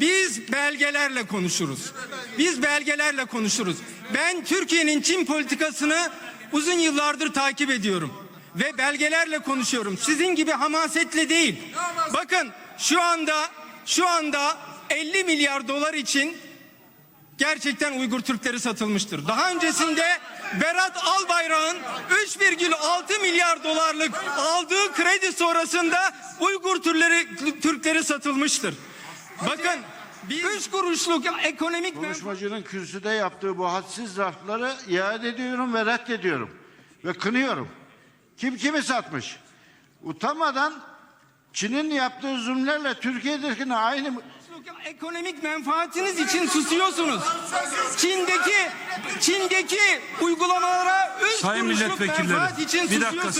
Biz belgelerle konuşuruz. Biz belgelerle konuşuruz. Ben Türkiye'nin Çin politikasını uzun yıllardır takip ediyorum. Ve belgelerle konuşuyorum. Sizin gibi hamasetle değil. Bakın şu anda şu anda 50 milyar dolar için gerçekten Uygur Türkleri satılmıştır. Daha öncesinde Berat Albayrak'ın 3,6 milyar dolarlık aldığı kredi sonrasında Uygur Türkleri, Türkleri satılmıştır. Bakın 3 kuruşluk ekonomik Konuşmacının kürsüde yaptığı bu hadsiz lafları iade ediyorum ve reddediyorum. Ve kınıyorum. Kim kimi satmış? Utanmadan Çin'in yaptığı zulümlerle Türkiye'dekine aynı ekonomik menfaatiniz için susuyorsunuz. Çin'deki Çin'deki uygulamalara 3 Sayın kuruşluk milletvekilleri, menfaat için bir dakika susuyorsunuz.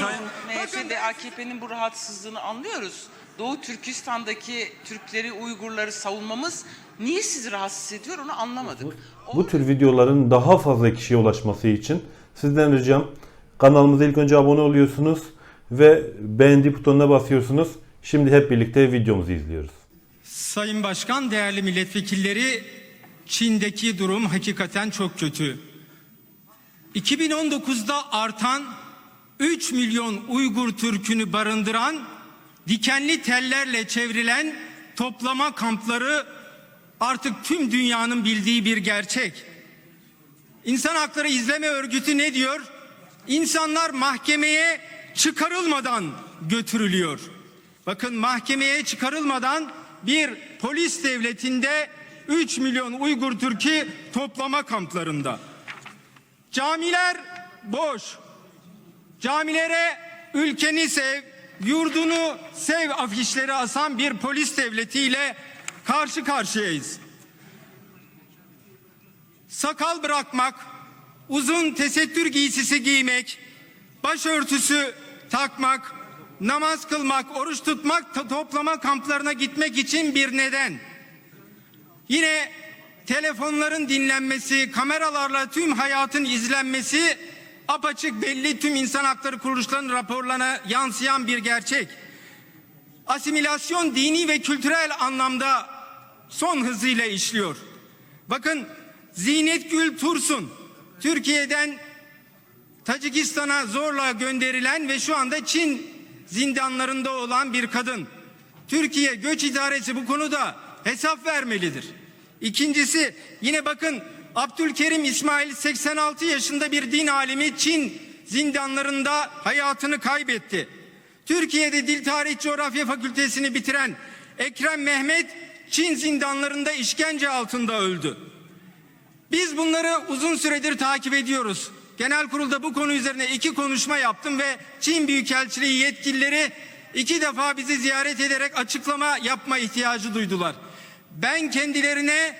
sayın- MHP ve AKP'nin bu rahatsızlığını anlıyoruz. Doğu Türkistan'daki Türkleri, Uygurları savunmamız niye sizi rahatsız ediyor onu anlamadık. O- Bu tür videoların daha fazla kişiye ulaşması için sizden ricam kanalımıza ilk önce abone oluyorsunuz ve beğendi butonuna basıyorsunuz. Şimdi hep birlikte videomuzu izliyoruz. Sayın Başkan, değerli milletvekilleri, Çin'deki durum hakikaten çok kötü. 2019'da artan 3 milyon Uygur Türk'ünü barındıran dikenli tellerle çevrilen toplama kampları artık tüm dünyanın bildiği bir gerçek. İnsan Hakları İzleme Örgütü ne diyor? İnsanlar mahkemeye çıkarılmadan götürülüyor. Bakın mahkemeye çıkarılmadan bir polis devletinde 3 milyon Uygur Türk'ü toplama kamplarında. Camiler boş. Camilere ülkeni sev, yurdunu sev afişleri asan bir polis devletiyle karşı karşıyayız sakal bırakmak, uzun tesettür giysisi giymek, başörtüsü takmak, namaz kılmak, oruç tutmak, to- toplama kamplarına gitmek için bir neden. Yine telefonların dinlenmesi, kameralarla tüm hayatın izlenmesi apaçık belli tüm insan hakları kuruluşlarının raporlarına yansıyan bir gerçek. Asimilasyon dini ve kültürel anlamda son hızıyla işliyor. Bakın Zinet Gül Tursun Türkiye'den Tacikistan'a zorla gönderilen ve şu anda Çin zindanlarında olan bir kadın. Türkiye Göç İdaresi bu konuda hesap vermelidir. İkincisi yine bakın Abdülkerim İsmail 86 yaşında bir din alimi Çin zindanlarında hayatını kaybetti. Türkiye'de Dil Tarih Coğrafya Fakültesini bitiren Ekrem Mehmet Çin zindanlarında işkence altında öldü. Biz bunları uzun süredir takip ediyoruz. Genel kurulda bu konu üzerine iki konuşma yaptım ve Çin Büyükelçiliği yetkilileri iki defa bizi ziyaret ederek açıklama yapma ihtiyacı duydular. Ben kendilerine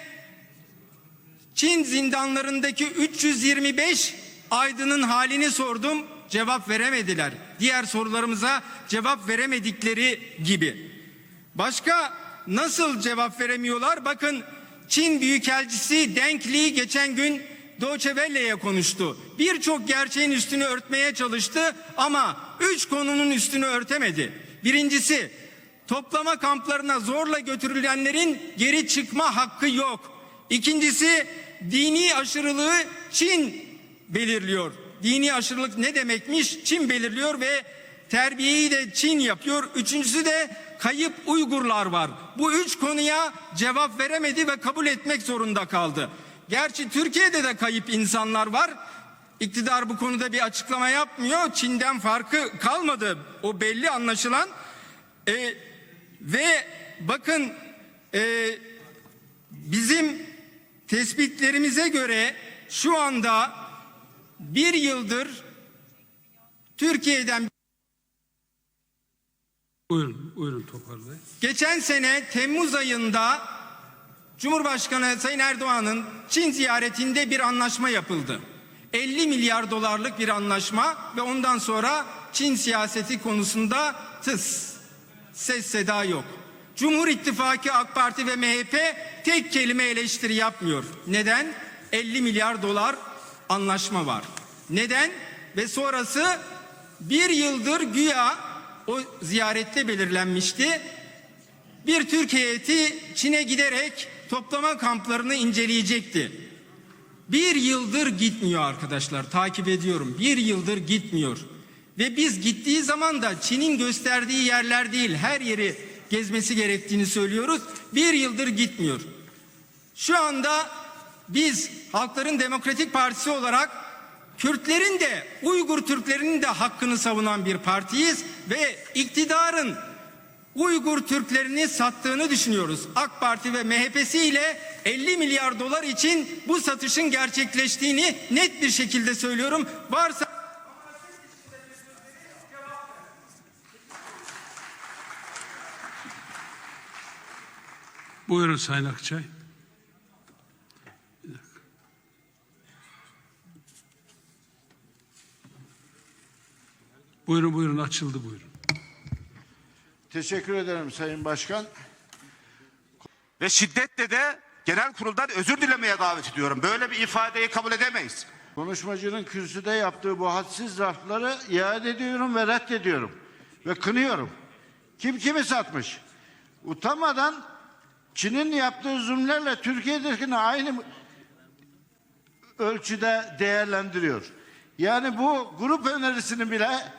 Çin zindanlarındaki 325 aydının halini sordum. Cevap veremediler. Diğer sorularımıza cevap veremedikleri gibi. Başka nasıl cevap veremiyorlar? Bakın Çin Büyükelçisi Deng Li geçen gün Deutsche Welle'ye konuştu. Birçok gerçeğin üstünü örtmeye çalıştı ama üç konunun üstünü örtemedi. Birincisi toplama kamplarına zorla götürülenlerin geri çıkma hakkı yok. İkincisi dini aşırılığı Çin belirliyor. Dini aşırılık ne demekmiş? Çin belirliyor ve terbiyeyi de Çin yapıyor. Üçüncüsü de kayıp Uygurlar var. Bu üç konuya cevap veremedi ve kabul etmek zorunda kaldı. Gerçi Türkiye'de de kayıp insanlar var. İktidar bu konuda bir açıklama yapmıyor. Çin'den farkı kalmadı. O belli anlaşılan. Ee, ve bakın e, bizim tespitlerimize göre şu anda bir yıldır Türkiye'den Buyurun, buyurun Topal Bey. Geçen sene Temmuz ayında Cumhurbaşkanı Sayın Erdoğan'ın Çin ziyaretinde bir anlaşma yapıldı. 50 milyar dolarlık bir anlaşma ve ondan sonra Çin siyaseti konusunda tıs, ses seda yok. Cumhur İttifakı AK Parti ve MHP tek kelime eleştiri yapmıyor. Neden? 50 milyar dolar anlaşma var. Neden? Ve sonrası bir yıldır güya o ziyarette belirlenmişti. bir Türk heyeti Çin'e giderek toplama kamplarını inceleyecekti. Bir yıldır gitmiyor arkadaşlar takip ediyorum. Bir yıldır gitmiyor. Ve biz gittiği zaman da Çin'in gösterdiği yerler değil her yeri gezmesi gerektiğini söylüyoruz. Bir yıldır gitmiyor. Şu anda biz Halkların Demokratik Partisi olarak Kürtlerin de Uygur Türklerinin de hakkını savunan bir partiyiz ve iktidarın Uygur Türklerini sattığını düşünüyoruz. AK Parti ve MHP'si ile 50 milyar dolar için bu satışın gerçekleştiğini net bir şekilde söylüyorum. Varsa Buyurun Sayın Akçay. Buyurun buyurun açıldı buyurun. Teşekkür ederim Sayın Başkan. Ve şiddetle de genel kuruldan özür dilemeye davet ediyorum. Böyle bir ifadeyi kabul edemeyiz. Konuşmacının kürsüde yaptığı bu hadsiz lafları iade ediyorum ve reddediyorum. Ve kınıyorum. Kim kimi satmış? Utanmadan Çin'in yaptığı zulümlerle Türkiye'dekini aynı ölçüde değerlendiriyor. Yani bu grup önerisini bile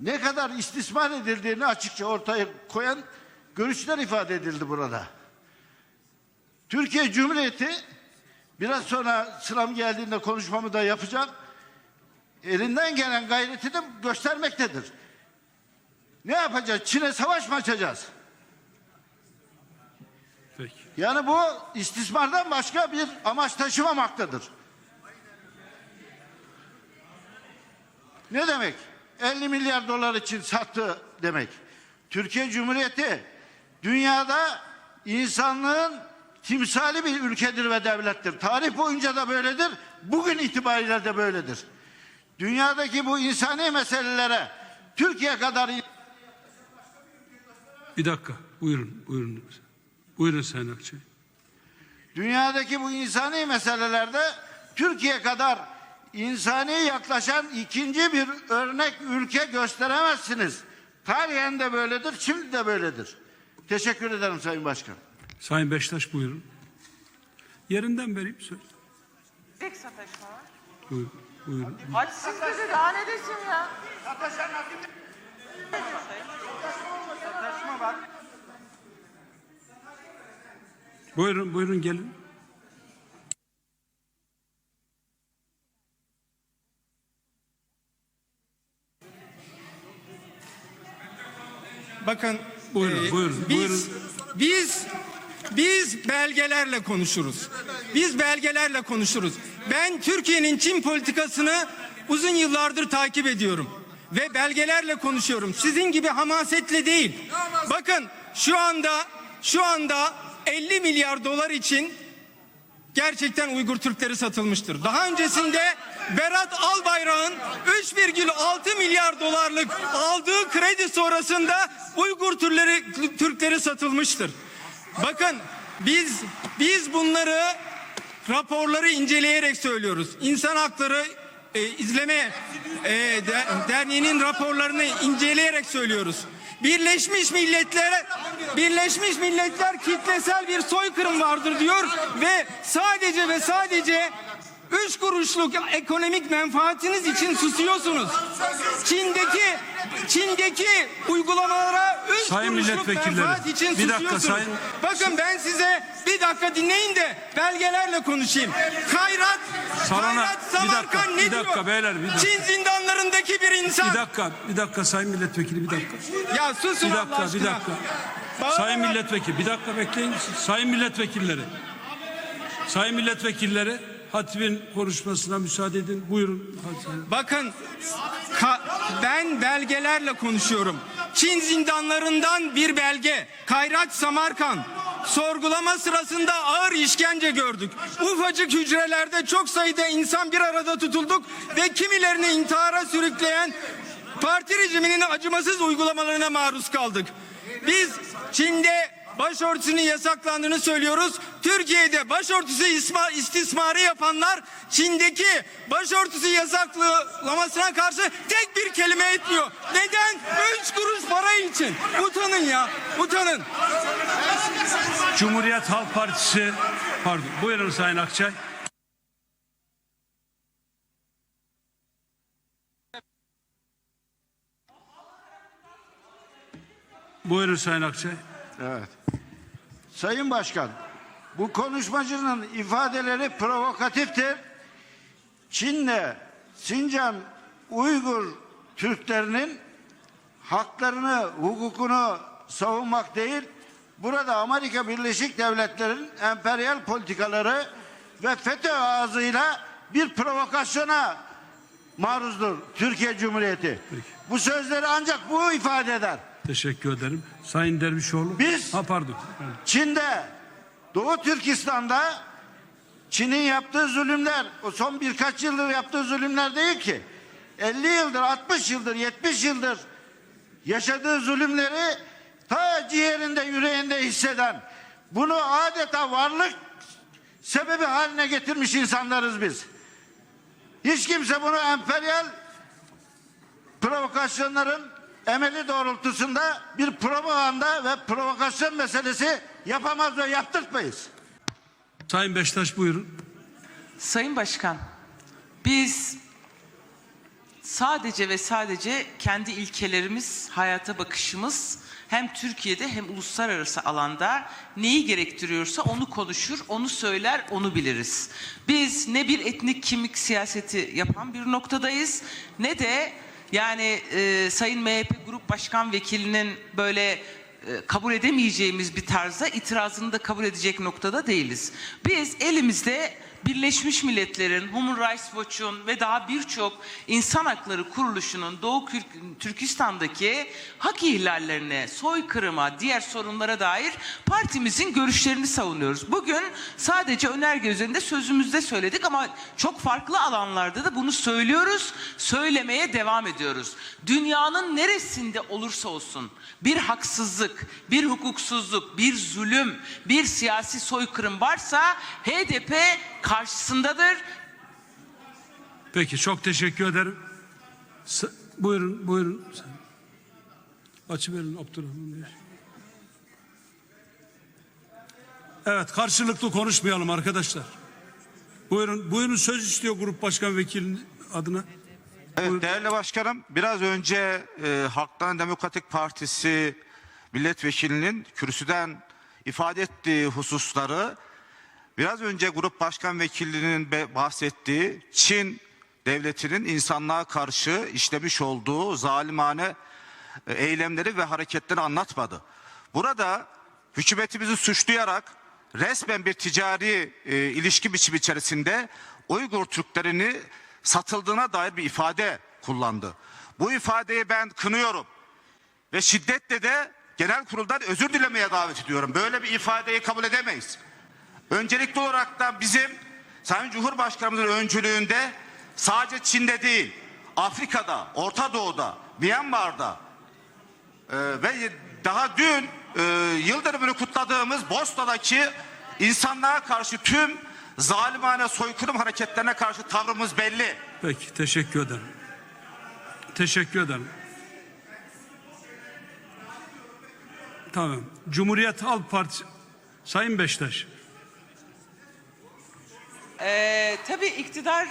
ne kadar istismar edildiğini açıkça ortaya koyan görüşler ifade edildi burada. Türkiye Cumhuriyeti biraz sonra sıram geldiğinde konuşmamı da yapacağım. Elinden gelen gayreti de göstermektedir. Ne yapacağız? Çin'e savaş mı açacağız? Yani bu istismardan başka bir amaç taşımamaktadır. Ne demek? 50 milyar dolar için sattı demek. Türkiye Cumhuriyeti dünyada insanlığın timsali bir ülkedir ve devlettir. Tarih boyunca da böyledir. Bugün itibariyle de böyledir. Dünyadaki bu insani meselelere Türkiye kadar Bir dakika. Buyurun buyurun. Buyurun Sayın Akçay. Dünyadaki bu insani meselelerde Türkiye kadar insani yaklaşan ikinci bir örnek ülke gösteremezsiniz. Tarihen de böyledir, şimdi de böyledir. Teşekkür ederim Sayın Başkan. Sayın Beştaş buyurun. Yerinden vereyim söz. Tek sataşma var. Buyurun. buyurun. Hadsiz dedi daha ne desin ya? Buyurun buyurun gelin. Bakın Buyurun, e, buyurun, biz, buyurun. Biz biz belgelerle konuşuruz. Biz belgelerle konuşuruz. Ben Türkiye'nin Çin politikasını uzun yıllardır takip ediyorum ve belgelerle konuşuyorum. Sizin gibi hamasetle değil. Bakın şu anda şu anda 50 milyar dolar için gerçekten Uygur Türkleri satılmıştır. Daha öncesinde Berat Albayrak'ın 3,6 milyar dolarlık aldığı kredi sonrasında Uygur Türkleri, Türkleri satılmıştır. Bakın biz biz bunları raporları inceleyerek söylüyoruz. İnsan Hakları e, izleme e, de- derneğinin raporlarını inceleyerek söylüyoruz. Birleşmiş Milletler Birleşmiş Milletler kitlesel bir soykırım vardır diyor ve sadece ve sadece üç kuruşluk ekonomik menfaatiniz için susuyorsunuz. Çin'deki Çin'deki uygulamalara üç Sayın kuruşluk menfaat için bir dakika susuyorsunuz. sayın- Bakın ben size bir dakika dinleyin de belgelerle konuşayım. Hayrat bir dakika, Samarkan ne bir dakika diyor? beyler, bir dakika. Çin zindanlarındaki bir insan. Bir dakika, bir dakika Sayın Milletvekili bir dakika. Ya susun Bir Allah dakika, bir aşkına. dakika. Bağırarak- Sayın Milletvekili, bir dakika bekleyin. Sayın Milletvekilleri. Sayın Milletvekilleri, Hatip'in konuşmasına müsaade edin. Buyurun. Sayın. Bakın ben belgelerle konuşuyorum. Çin zindanlarından bir belge. Kayrat Samarkan. Sorgulama sırasında ağır işkence gördük. Ufacık hücrelerde çok sayıda insan bir arada tutulduk ve kimilerini intihara sürükleyen parti rejiminin acımasız uygulamalarına maruz kaldık. Biz Çin'de başörtüsünün yasaklandığını söylüyoruz. Türkiye'de başörtüsü isma, istismarı yapanlar Çin'deki başörtüsü yasaklamasına karşı tek bir kelime etmiyor. Neden? Üç kuruş para için. Utanın ya. Utanın. Cumhuriyet Halk Partisi pardon buyurun Sayın Akçay. Buyurun Sayın Akçay. Evet. Sayın Başkan, bu konuşmacının ifadeleri provokatiftir. Çin'le Sincan Uygur Türklerinin haklarını, hukukunu savunmak değil, burada Amerika Birleşik Devletleri'nin emperyal politikaları ve FETÖ ağzıyla bir provokasyona maruzdur Türkiye Cumhuriyeti. Bu sözleri ancak bu ifade eder. Teşekkür ederim. Sayın Dervişoğlu. Biz- Ha pardon. Çin'de, Doğu Türkistan'da Çin'in yaptığı zulümler, o son birkaç yıldır yaptığı zulümler değil ki. 50 yıldır, 60 yıldır, 70 yıldır yaşadığı zulümleri ta ciğerinde, yüreğinde hisseden, bunu adeta varlık sebebi haline getirmiş insanlarız biz. Hiç kimse bunu emperyal provokasyonların emeli doğrultusunda bir propaganda ve provokasyon meselesi yapamaz ve yaptırtmayız. Sayın Beştaş buyurun. Sayın Başkan, biz sadece ve sadece kendi ilkelerimiz, hayata bakışımız hem Türkiye'de hem uluslararası alanda neyi gerektiriyorsa onu konuşur, onu söyler, onu biliriz. Biz ne bir etnik kimlik siyaseti yapan bir noktadayız ne de yani e, Sayın MHP Grup Başkan Vekilinin böyle kabul edemeyeceğimiz bir tarzda itirazını da kabul edecek noktada değiliz. Biz elimizde Birleşmiş Milletler'in, Human Rights Watch'un ve daha birçok insan hakları kuruluşunun Doğu Türkistan'daki hak ihlallerine, soykırıma, diğer sorunlara dair partimizin görüşlerini savunuyoruz. Bugün sadece önerge üzerinde sözümüzde söyledik ama çok farklı alanlarda da bunu söylüyoruz, söylemeye devam ediyoruz. Dünyanın neresinde olursa olsun bir haksızlık, bir hukuksuzluk, bir zulüm, bir siyasi soykırım varsa HDP karşısındadır. Peki çok teşekkür ederim. S- buyurun buyurun. Açıverin Abdurrahman Bey. Evet karşılıklı konuşmayalım arkadaşlar. Buyurun buyurun söz istiyor Grup Başkan Vekilinin adına. Evet değerli başkanım biraz önce e, Halkların Demokratik Partisi milletvekilinin kürsüden ifade ettiği hususları biraz önce grup başkan vekilinin bahsettiği Çin devletinin insanlığa karşı işlemiş olduğu zalimane e, eylemleri ve hareketleri anlatmadı. Burada hükümetimizi suçlayarak resmen bir ticari e, ilişki biçimi içerisinde Uygur Türklerini satıldığına dair bir ifade kullandı. Bu ifadeyi ben kınıyorum ve şiddetle de genel kuruldan özür dilemeye davet ediyorum. Böyle bir ifadeyi kabul edemeyiz. Öncelikli olarak da bizim Sayın Cumhurbaşkanımızın öncülüğünde sadece Çin'de değil, Afrika'da, Orta Doğu'da, Myanmar'da e, ve daha dün e, yıl dönümünü kutladığımız Bosna'daki insanlığa karşı tüm zalimane soykırım hareketlerine karşı tavrımız belli. Peki teşekkür ederim. Teşekkür ederim. Tamam. Cumhuriyet Halk Partisi Sayın Beştaş. Ee, tabii iktidar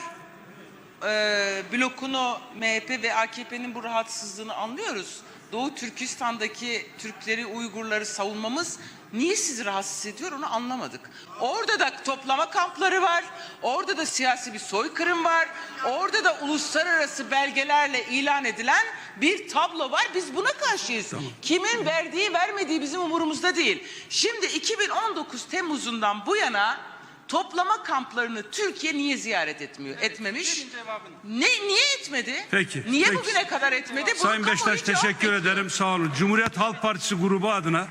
e, blokunu MHP ve AKP'nin bu rahatsızlığını anlıyoruz. Doğu Türkistan'daki Türkleri, Uygurları savunmamız niye sizi rahatsız ediyor onu anlamadık. Orada da toplama kampları var, orada da siyasi bir soykırım var, orada da uluslararası belgelerle ilan edilen bir tablo var. Biz buna karşıyız. Kimin verdiği vermediği bizim umurumuzda değil. Şimdi 2019 Temmuz'undan bu yana toplama kamplarını Türkiye niye ziyaret etmiyor? Etmemiş. Ne niye etmedi? Peki, Niye peki. bugüne kadar etmedi? Bunu Sayın Beştaş teşekkür bekliyor. ederim. Sağ olun. Cumhuriyet Halk Partisi grubu adına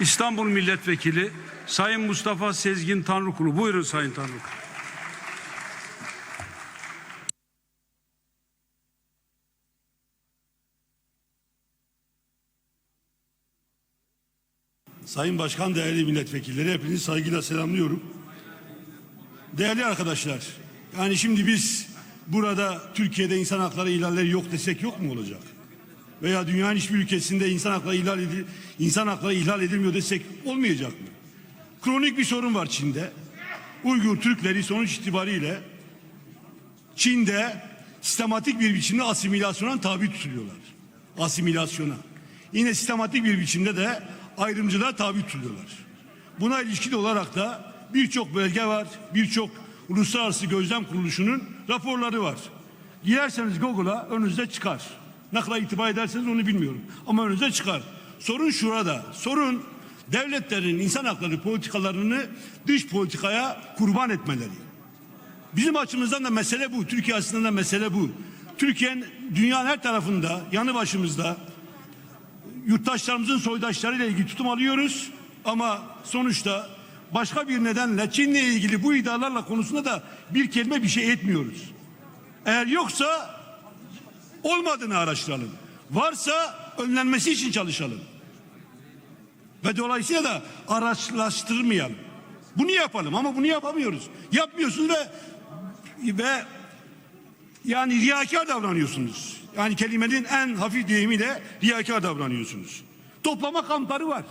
İstanbul Milletvekili Sayın Mustafa Sezgin Tanrıkulu. Buyurun Sayın Tanrıkulu. Sayın Başkan, değerli milletvekilleri hepinizi saygıyla selamlıyorum. Değerli arkadaşlar, yani şimdi biz burada Türkiye'de insan hakları ihlalleri yok desek yok mu olacak? Veya dünyanın hiçbir ülkesinde insan hakları ihlal edil insan hakları ihlal edilmiyor desek olmayacak mı? Kronik bir sorun var Çin'de. Uygur Türkleri sonuç itibariyle Çin'de sistematik bir biçimde asimilasyona tabi tutuluyorlar. Asimilasyona. Yine sistematik bir biçimde de ayrımcılığa tabi tutuluyorlar. Buna ilişkin olarak da birçok belge var, birçok uluslararası gözlem kuruluşunun raporları var. Girerseniz Google'a önünüzde çıkar. Ne kadar itibar ederseniz onu bilmiyorum. Ama önünüze çıkar. Sorun şurada. Sorun devletlerin insan hakları politikalarını dış politikaya kurban etmeleri. Bizim açımızdan da mesele bu. Türkiye açısından da mesele bu. Türkiye'nin dünyanın her tarafında yanı başımızda yurttaşlarımızın soydaşlarıyla ilgili tutum alıyoruz. Ama sonuçta başka bir nedenle Çin'le ilgili bu iddialarla konusunda da bir kelime bir şey etmiyoruz. Eğer yoksa olmadığını araştıralım. Varsa önlenmesi için çalışalım. Ve dolayısıyla da araçlaştırmayalım. Bunu yapalım ama bunu yapamıyoruz. Yapmıyorsunuz ve ve yani riyakar davranıyorsunuz. Yani kelimenin en hafif deyimiyle riyakar davranıyorsunuz. Toplama kampları var.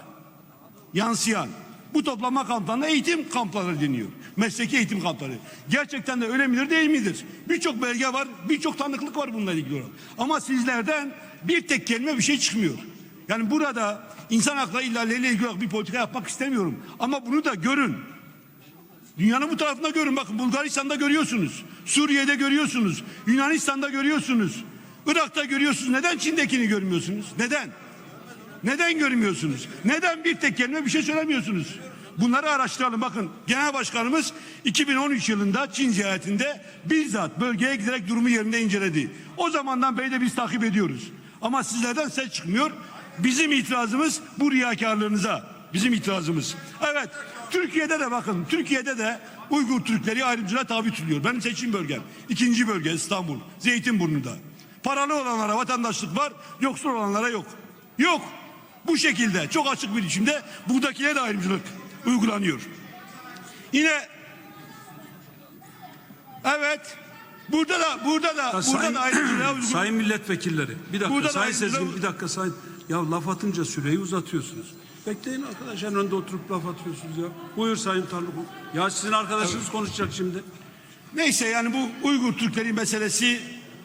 Yansıyan. Bu toplama kamplarına eğitim kampları deniyor. Mesleki eğitim kampları. Gerçekten de öyle midir değil midir? Birçok belge var, birçok tanıklık var bununla ilgili. Ama sizlerden bir tek kelime bir şey çıkmıyor. Yani burada insan hakları ihlalleriyle ilgili bir politika yapmak istemiyorum. Ama bunu da görün. Dünyanın bu tarafında görün. Bakın Bulgaristan'da görüyorsunuz. Suriye'de görüyorsunuz. Yunanistan'da görüyorsunuz. Irak'ta görüyorsunuz. Neden Çin'dekini görmüyorsunuz? Neden? Neden görmüyorsunuz? Neden bir tek kelime bir şey söylemiyorsunuz? Bunları araştıralım. Bakın Genel Başkanımız 2013 yılında Çin ziyaretinde bizzat bölgeye giderek durumu yerinde inceledi. O zamandan beri de biz takip ediyoruz. Ama sizlerden ses çıkmıyor. Bizim itirazımız bu riyakarlığınıza. Bizim itirazımız. Evet. Türkiye'de de bakın. Türkiye'de de Uygur Türkleri ayrımcılığa tabi tutuluyor. Benim seçim bölgem. ikinci bölge İstanbul. Zeytinburnu'nda. Paralı olanlara vatandaşlık var. Yoksul olanlara yok. Yok. Bu şekilde çok açık bir biçimde buradakilere de ayrımcılık uygulanıyor. Yine evet burada da burada da Ya burada sayın, da ayrımcılığa sayın milletvekilleri. Bir dakika Burada da Sayın Sezgin bir dakika Sayın. Ya laf atınca süreyi uzatıyorsunuz. Bekleyin arkadaşlar önünde oturup laf atıyorsunuz ya. Buyur Sayın Tarlık. Ya sizin arkadaşınız konuşacak şimdi. Neyse yani bu Uygur Türkleri meselesi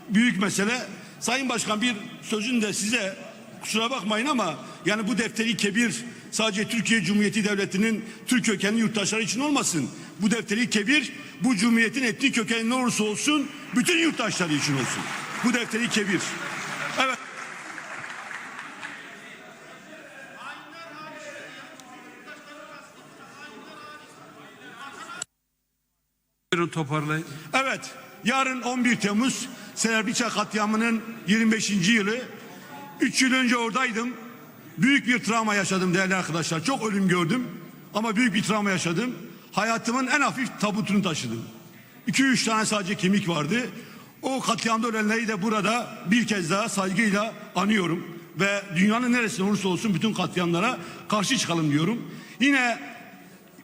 büyük mesele. Sayın Başkan bir sözün de size kusura bakmayın ama yani bu defteri kebir sadece Türkiye Cumhuriyeti Devleti'nin Türk kökenli yurttaşları için olmasın. Bu defteri kebir bu cumhuriyetin etnik kökeni ne olursa olsun bütün yurttaşları için olsun. Bu defteri kebir. Evet. Buyurun toparlayın. Evet, yarın 11 Temmuz Srebrenica katliamının 25. yılı. 3 yıl önce oradaydım. Büyük bir travma yaşadım değerli arkadaşlar. Çok ölüm gördüm ama büyük bir travma yaşadım. Hayatımın en hafif tabutunu taşıdım. 2-3 tane sadece kemik vardı. O katliamda ölenleri de burada bir kez daha saygıyla anıyorum. Ve dünyanın neresinde olursa olsun bütün katliamlara karşı çıkalım diyorum. Yine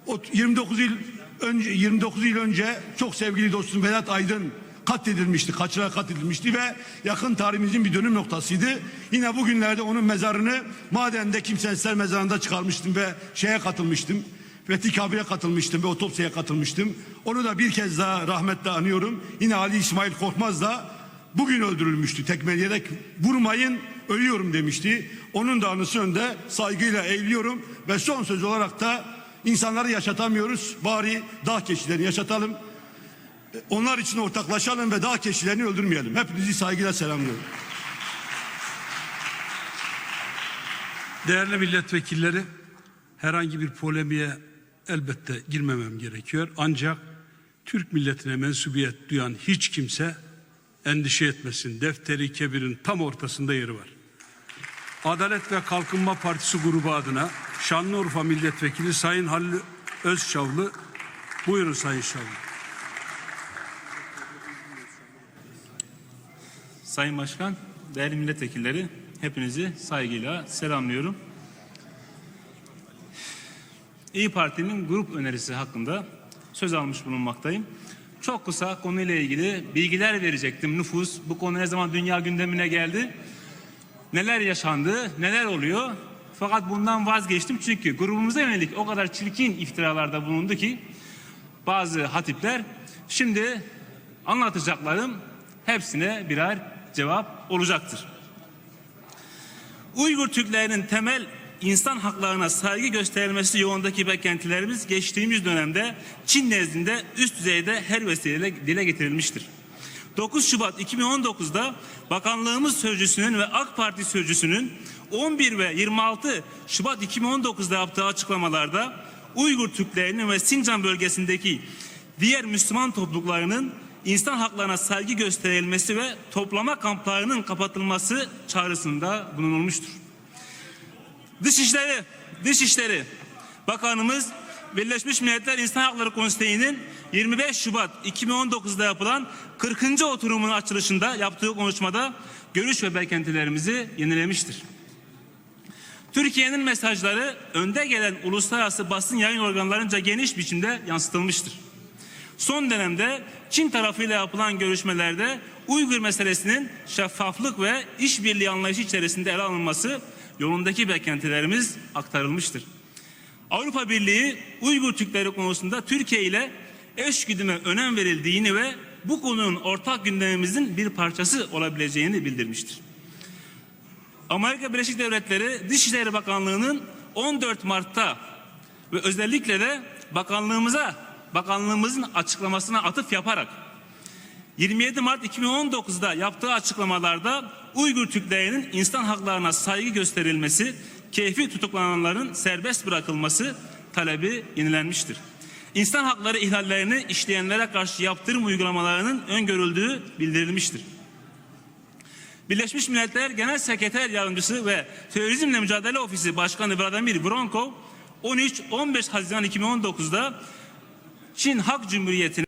o 29 yıl önce 29 yıl önce çok sevgili dostum Vedat Aydın katledilmişti, kaçırarak katledilmişti ve yakın tarihimizin bir dönüm noktasıydı. Yine bugünlerde onun mezarını madende kimsensizler mezarında çıkarmıştım ve şeye katılmıştım. Fethi Kabir'e katılmıştım ve otopsiye katılmıştım. Onu da bir kez daha rahmetle anıyorum. Yine Ali İsmail Korkmaz da bugün öldürülmüştü. Tekmeleyerek vurmayın ölüyorum demişti. Onun da anısı önünde saygıyla eğiliyorum ve son söz olarak da insanları yaşatamıyoruz. Bari dağ keçilerini yaşatalım. Onlar için ortaklaşalım ve dağ keçilerini öldürmeyelim. Hepinizi saygıyla selamlıyorum. Değerli milletvekilleri herhangi bir polemiğe elbette girmemem gerekiyor. Ancak Türk milletine mensubiyet duyan hiç kimse endişe etmesin. Defteri kebirin tam ortasında yeri var. Adalet ve Kalkınma Partisi grubu adına Şanlıurfa Milletvekili Sayın Halil Özçavlı buyurun Sayın Şavlı. Sayın Başkan, değerli milletvekilleri, hepinizi saygıyla selamlıyorum. İyi Parti'nin grup önerisi hakkında söz almış bulunmaktayım. Çok kısa konuyla ilgili bilgiler verecektim. Nüfus bu konu ne zaman dünya gündemine geldi? Neler yaşandı? Neler oluyor? Fakat bundan vazgeçtim çünkü grubumuza yönelik o kadar çirkin iftiralarda bulundu ki bazı hatipler şimdi anlatacaklarım hepsine birer cevap olacaktır. Uygur Türklerinin temel insan haklarına saygı gösterilmesi yolundaki beklentilerimiz geçtiğimiz dönemde Çin nezdinde üst düzeyde her vesileyle dile getirilmiştir. 9 Şubat 2019'da bakanlığımız sözcüsünün ve AK Parti sözcüsünün 11 ve 26 Şubat 2019'da yaptığı açıklamalarda Uygur Türklerinin ve Sincan bölgesindeki diğer Müslüman topluluklarının insan haklarına saygı gösterilmesi ve toplama kamplarının kapatılması çağrısında bulunulmuştur. Dışişleri, Dışişleri Bakanımız Birleşmiş Milletler İnsan Hakları Konseyi'nin 25 Şubat 2019'da yapılan 40. oturumun açılışında yaptığı konuşmada görüş ve beklentilerimizi yenilemiştir. Türkiye'nin mesajları önde gelen uluslararası basın yayın organlarınca geniş biçimde yansıtılmıştır. Son dönemde Çin tarafıyla yapılan görüşmelerde Uygur meselesinin şeffaflık ve işbirliği anlayışı içerisinde ele alınması yolundaki beklentilerimiz aktarılmıştır. Avrupa Birliği Uygur Türkleri konusunda Türkiye ile eşgüdüme önem verildiğini ve bu konunun ortak gündemimizin bir parçası olabileceğini bildirmiştir. Amerika Birleşik Devletleri Dışişleri Bakanlığı'nın 14 Mart'ta ve özellikle de bakanlığımıza, bakanlığımızın açıklamasına atıf yaparak 27 Mart 2019'da yaptığı açıklamalarda Uygur Türklerinin insan haklarına saygı gösterilmesi, keyfi tutuklananların serbest bırakılması talebi yenilenmiştir. İnsan hakları ihlallerini işleyenlere karşı yaptırım uygulamalarının öngörüldüğü bildirilmiştir. Birleşmiş Milletler Genel Sekreter Yardımcısı ve Terörizmle Mücadele Ofisi Başkanı Vladimir Vronkov 13-15 Haziran 2019'da Çin Halk Cumhuriyeti'ne